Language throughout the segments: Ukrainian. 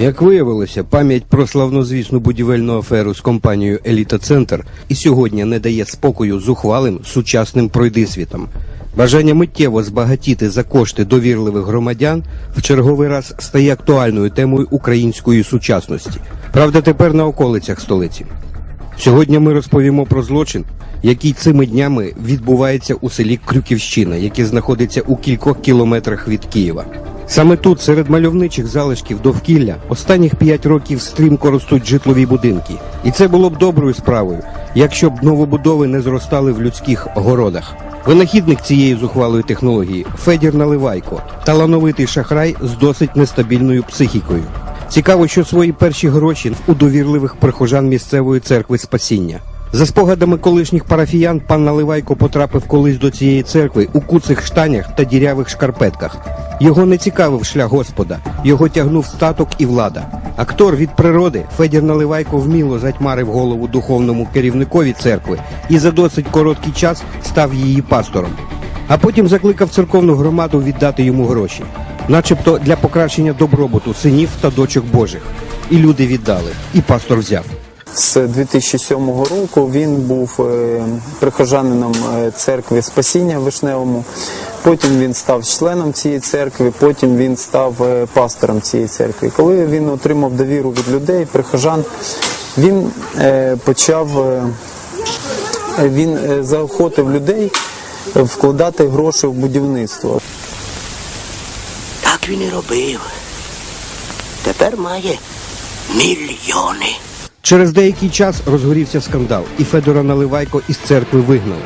Як виявилося, пам'ять про славнозвісну будівельну аферу з компанією Еліта Центр і сьогодні не дає спокою зухвалим сучасним пройдисвітам. Бажання миттєво збагатіти за кошти довірливих громадян в черговий раз стає актуальною темою української сучасності. Правда, тепер на околицях столиці. Сьогодні ми розповімо про злочин, який цими днями відбувається у селі Крюківщина, яке знаходиться у кількох кілометрах від Києва. Саме тут, серед мальовничих залишків довкілля, останніх п'ять років стрімко ростуть житлові будинки. І це було б доброю справою, якщо б новобудови не зростали в людських городах. Винахідник цієї зухвалої технології Федір Наливайко, талановитий шахрай з досить нестабільною психікою. Цікаво, що свої перші гроші у довірливих прихожан місцевої церкви спасіння. За спогадами колишніх парафіян, пан Наливайко потрапив колись до цієї церкви у куцих штанях та дірявих шкарпетках. Його не цікавив шлях Господа, його тягнув статок і влада. Актор від природи Федір Наливайко вміло затьмарив голову духовному керівникові церкви і за досить короткий час став її пастором. А потім закликав церковну громаду віддати йому гроші, начебто для покращення добробуту синів та дочок Божих. І люди віддали, і пастор взяв. З 2007 року він був е, прихожанином е, церкви Спасіння Вишневому. Потім він став членом цієї церкви, потім він став е, пастором цієї церкви. Коли він отримав довіру від людей, прихожан, він почав він заохотив людей вкладати гроші в будівництво. Так він і робив. Тепер має мільйони. Через деякий час розгорівся скандал, і Федора Наливайко із церкви вигнали.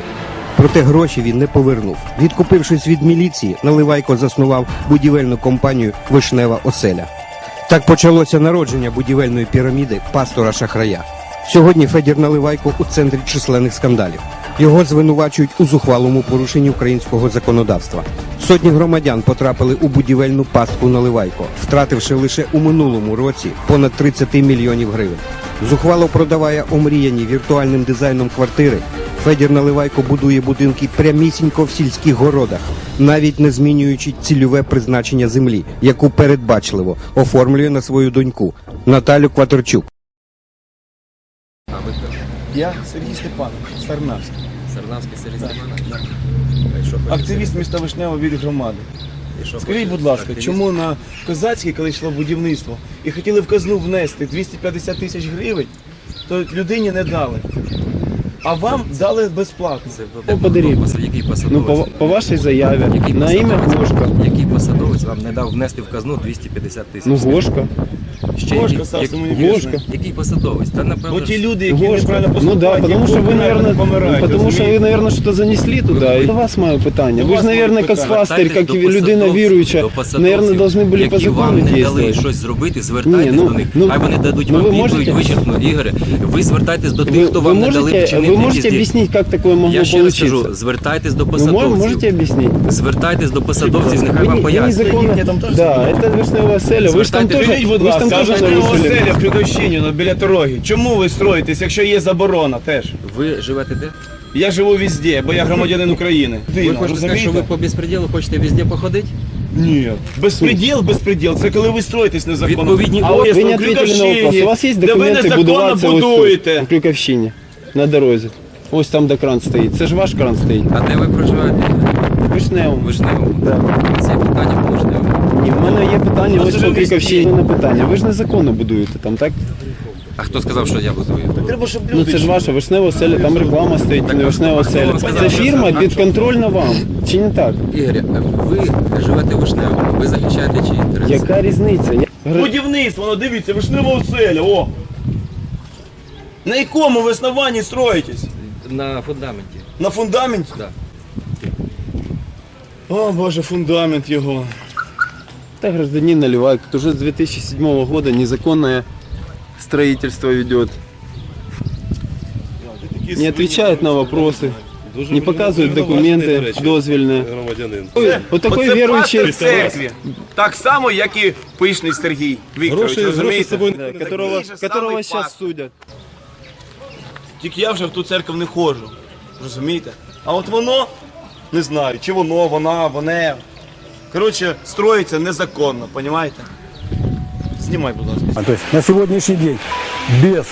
Проте гроші він не повернув. Відкупившись від міліції, Наливайко заснував будівельну компанію Вишнева Оселя. Так почалося народження будівельної піраміди пастора Шахрая. Сьогодні Федір Наливайко у центрі численних скандалів. Його звинувачують у зухвалому порушенні українського законодавства. Сотні громадян потрапили у будівельну пастку Наливайко, втративши лише у минулому році понад 30 мільйонів гривень. Зухвало продаває омріяні віртуальним дизайном квартири. Федір Наливайко будує будинки прямісінько в сільських городах, навіть не змінюючи цільове призначення землі, яку передбачливо оформлює на свою доньку Наталю Кватерчук. Я Сергій Степанович, Сарнавський, Сарнавський Сергій Степанович. Активіст міста Вишнева від громади. Скажіть, будь ласка, активіст? чому на Козацькій, коли йшло будівництво, і хотіли в казну внести 250 тисяч гривень, то людині не дали. А вам дали безплатно. Це подаріть. Який Ну, посадовець? по, по вашій заяві, Який на ім'я посадовець? Гошка. Який посадовець вам не дав внести в казну 250 тисяч? Ну, Гошка Ще Гошка, який- Саша, який- мені Гошка. Який посадовець? Та напевно. Бо ті ж- люди, які Гошка. неправильно Ну поступають, да, потому які что вы, помирають, наверное, помирають, потому что вы, розумієте? наверное, что-то занесли туда. И до вас мое питание. До Вы вас же, моє наверное, как питання. пастырь, как Звертайтесь и до людина посадовців, віруюча, до посадовців, наверное, должны были по які вам закону не дали действовать. щось зробити, звертайтесь Ні, ну, до них. ну, Хай вони дадуть ну, вам ви відповідь можете- вичерпну. Ігоре, ви звертайтесь до тих, Вы, хто вы вам не дали можете, вчинити вы можете якісь дії. объяснить, как такое могло Я ще раз получиться? кажу, звертайтесь до Вы мо- посадовців. можете объяснить? Звертайтесь до посадовців, нехай Вы, вам не- вы пояснять. незаконно... Їхня там теж Да, это вишневая селя. Вы же там Звертайтесь, тоже, Скажіть, будь вы ж там ласка, а нарушили. оселя в Крюковщині, ну, біля дороги. Чому ви строїтесь, якщо є заборона теж? Ви живете де? Я живу везде, бо я громадянин України. Ви хочете сказати, що ви по безпреділу хочете везде походити? Ні. Безпреділ, безпреділ. Це коли ви строїтесь незаконно. Відповідні а органи- ось Вы в не ответили на вопрос. У вас ви документы незаконно будуватися ось тут, будуєте. в Крюковщині, на дорозі. Ось там, де кран стоїть. Це ж ваш кран стоїть. А де ви проживаєте? Вишневому. Вишневому. Да. Це питання по Вишневому. Ні, в мене є питання, Ну, ось це ж Крюковщині везде. питання. Ви ж незаконно будуєте там, так? А хто сказав, що я будую? Треба, щоб люди Ну це ж ваша вишнева оселя, там реклама стоїть, Так, не вишнева оселя. Це фірма це? підконтрольна вам. Чи не так? Ігор, ви живете в Вишневому, ви захищаєте чиї інтереси? Яка різниця? Я... Будівництво, ну дивіться, вишнева оселя, о! На якому ви основанні строїтесь? На фундаменті. На фундаменті? Да. О, боже, фундамент його. Да, гражданин Наливайко, уже с 2007 года незаконное строительство ведет. Не отвечает на вопросы, не показывает документы дозвельные. Вот такой Оце верующий, пастор церкві. Так само, як і пишний Сергій Вікторович, розумієте? да, которого, Такий же которого самий сейчас пастор. судят. Тільки я вже в ту церкву не ходжу. Розумієте? А от воно, не знаю, чи воно, вона, воне. Коротше, строїться незаконно, понімаєте? Знімай, будь ласка. А, То есть на сегодняшний день без,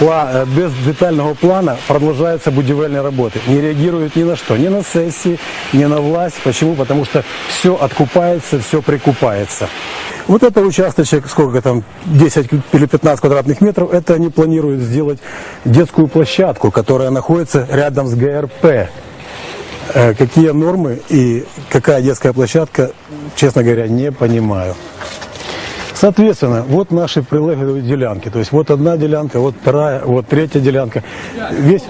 пла- э, без детального плана продолжаются будивельные работы. Не реагируют ни на что, ни на сессии, ни на власть. Почему? Потому что все откупается, все прикупается. Вот это участочек, сколько там, 10 или 15 квадратных метров, это они планируют сделать детскую площадку, которая находится рядом с ГРП. Э, Какие нормы и какая детская площадка, честно говоря, не понимаю. Соответственно, вот наши прилеглые делянки. То есть вот одна делянка, вот вторая, вот третья делянка. Весь,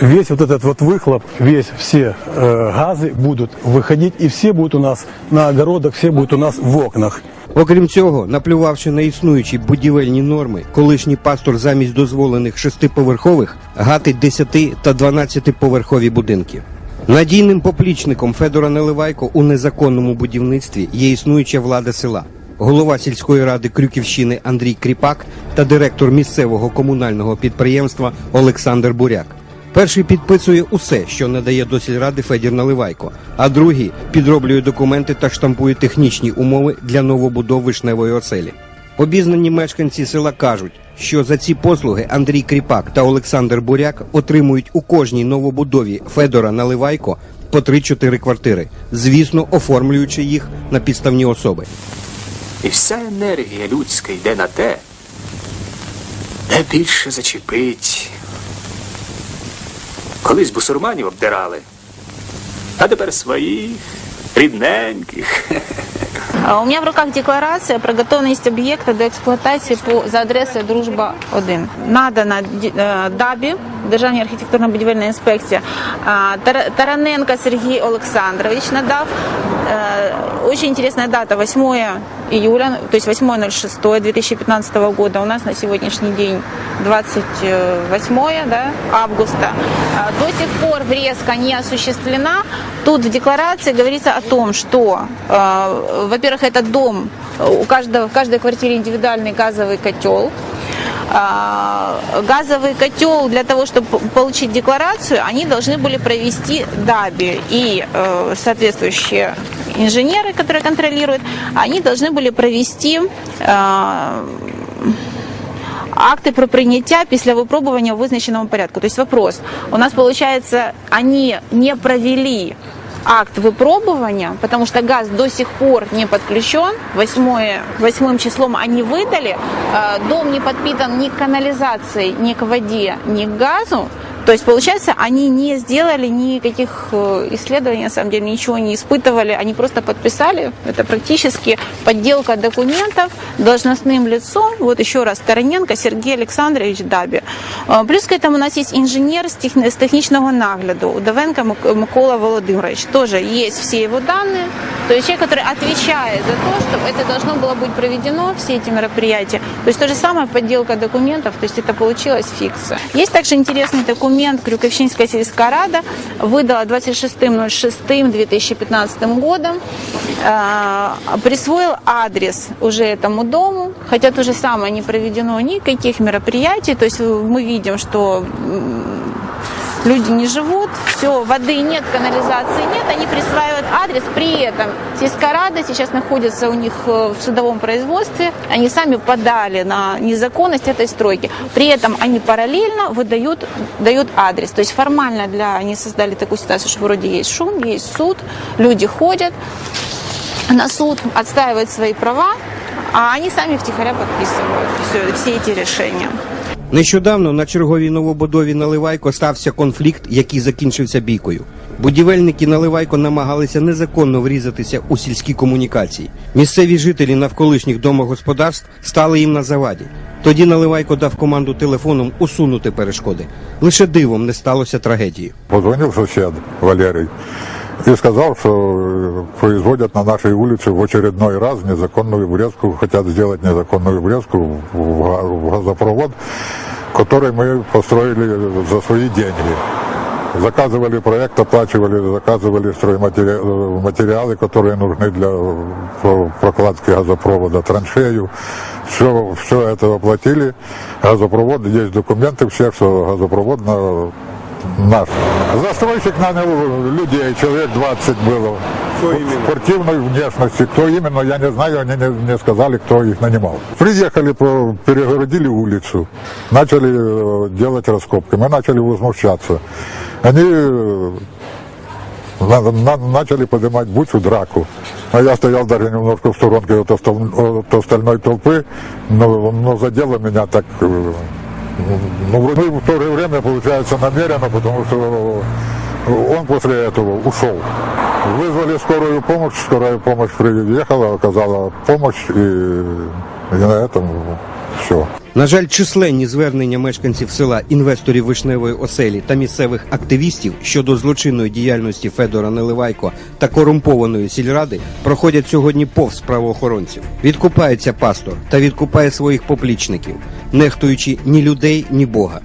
весь вот этот вот выхлоп, весь все э, газы будут выходить, и все будут у нас на огородах, все будут у нас в окнах. Окрім цього, наплювавши на існуючі будівельні норми, колишній пастор замість дозволених шестиповерхових гатить 10 та 12-поверхові будинки. Надійним поплічником Федора Неливайко у незаконному будівництві є існуюча влада села. Голова сільської ради Крюківщини Андрій Кріпак та директор місцевого комунального підприємства Олександр Буряк. Перший підписує усе, що надає до сільради Федір Наливайко, а другий підроблює документи та штампує технічні умови для новобудов вишневої оселі. Обізнані мешканці села кажуть, що за ці послуги Андрій Кріпак та Олександр Буряк отримують у кожній новобудові Федора Наливайко по 3-4 квартири, звісно, оформлюючи їх на підставні особи. І вся енергія людська йде на те, де більше зачепить. Колись бусурманів обдирали, а тепер своїх, рідненьких. У меня в руках декларация про готовность объекта до експлуатації по, за адресою Дружба 1. Надана ДАБі, Державній архітектурно-будівельна інспекція. А, Тараненко Сергій Олександрович надав. Е, Очень интересная дата, 8 июля, то есть 8.06.2015 года. У нас на сегодняшний день 28 да, августа. А, До сих пор врезка не осуществлена. Тут в декларации говорится о том, что, э, во-первых, этот дом, у каждого, в каждой квартире индивидуальный газовый котел. А, Газовый котел для того, чтобы получить декларацию, они должны были провести ДАБИ и э, соответствующие инженеры, которые контролируют, они должны были провести э, акти про прийняття після випробування в визначеному порядку. То есть вопрос, у нас получается, они не провели акт выпробования, потому что газ до сих пор не подключен, 8, 8 числом они выдали, э, дом не подпитан ни к канализации, ни к воде, ни к газу, то есть, получается, они не сделали никаких э, исследований, на самом деле, ничего не испытывали, они просто подписали, это практически подделка документов должностным лицом, вот еще раз, Тараненко Сергей Александрович Дабі. Э, Плюс к этому у нас есть инженер с, техни- с техничного нагляду, Удовенко Мик- Микола Володимирович, тоже есть все его данные, то есть человек, который отвечает за то, что это должно было быть проведено, все эти мероприятия. То есть то же самое подделка документов, то есть это получилась фикция. Есть также интересный документ, Крюковщинская сельская рада выдала 26.06.2015 годом, э, присвоил адрес уже этому дому, хотя то же самое не проведено никаких мероприятий, то есть мы видим, что м, люди не живут, все, воды нет, канализации нет, они присваивают адрес, при этом сельская рада сейчас находится у них э, в судовом производстве, они сами подали на незаконность этой стройки, при этом они параллельно выдают дают адрес, то есть формально для они создали такую ситуацию, что вроде есть шум, есть суд, люди ходят на суд, отстаивают свои права, а они сами втихаря подписывают все, все эти решения. Нещодавно на черговій новобудові Наливайко стався конфлікт, який закінчився бійкою. Будівельники Наливайко намагалися незаконно врізатися у сільські комунікації. Місцеві жителі навколишніх домогосподарств стали їм на заваді. Тоді Наливайко дав команду телефоном усунути перешкоди. Лише дивом не сталося трагедії. Позвонил сосед Валерий и сказал, что э, производят на нашей улице в очередной раз незаконную врезку, хотят сделать незаконную врезку в га- в газопровод, который мы построили за свои деньги. Заказывали проект, оплачивали, заказывали стройматериалы, материалы, которые нужны для э, прокладки газопровода, траншею. Все, все это оплатили. Газопровод, есть документы всех, что газопровод на, наш. Застройщик нанял людей, человек 20 было. спортивной внешности. Кто именно, я не знаю, они не, не сказали, кто их нанимал. Приехали, по- перегородили улицу, начали э, делать раскопки. Мы начали возмущаться. Они э, на- на- начали поднимать бучу, драку. А я стоял даже немножко в сторонке от, остал- от остальной толпы, но, но задело меня так... э, Ну, вроде в то же время, получается, намеренно, потому что он после этого ушел. Вызвали скорую помощь, скорая помощь приехала, оказала помощь, и, и на этом все. На жаль, численні звернення мешканців села, інвесторів вишневої оселі та місцевих активістів щодо злочинної діяльності Федора Неливайко та корумпованої сільради проходять сьогодні повз правоохоронців. Відкупається пастор та відкупає своїх поплічників, нехтуючи ні людей, ні Бога.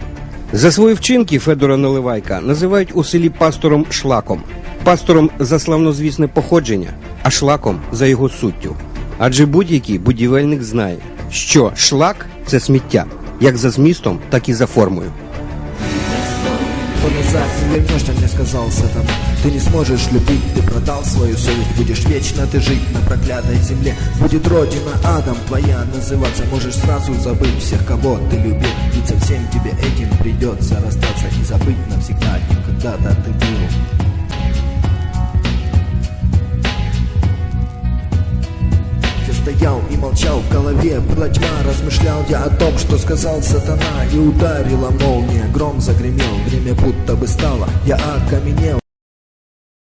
За свої вчинки Федора Наливайка називають у селі пастором шлаком, пастором за славнозвісне походження, а шлаком за його суттю. Адже будь-який будівельник знає, що шлак це сміття, як за змістом, так і за формою. То назад не сказал сатана Ты не сможешь любить, ты продал свою совесть Будешь вечно ты жить на проклятой земле. Будет родина адом твоя называться Можешь сразу забыть всех, кого ты любил. Ведь совсем тебе этим придется расстаться И забыть навсегда, кем когда-то ты был. Стоял и молчал в голове Была тьма, размышлял я о том, что сказал сатана И ударила молния, гром загремел Время будто бы стало, я окаменел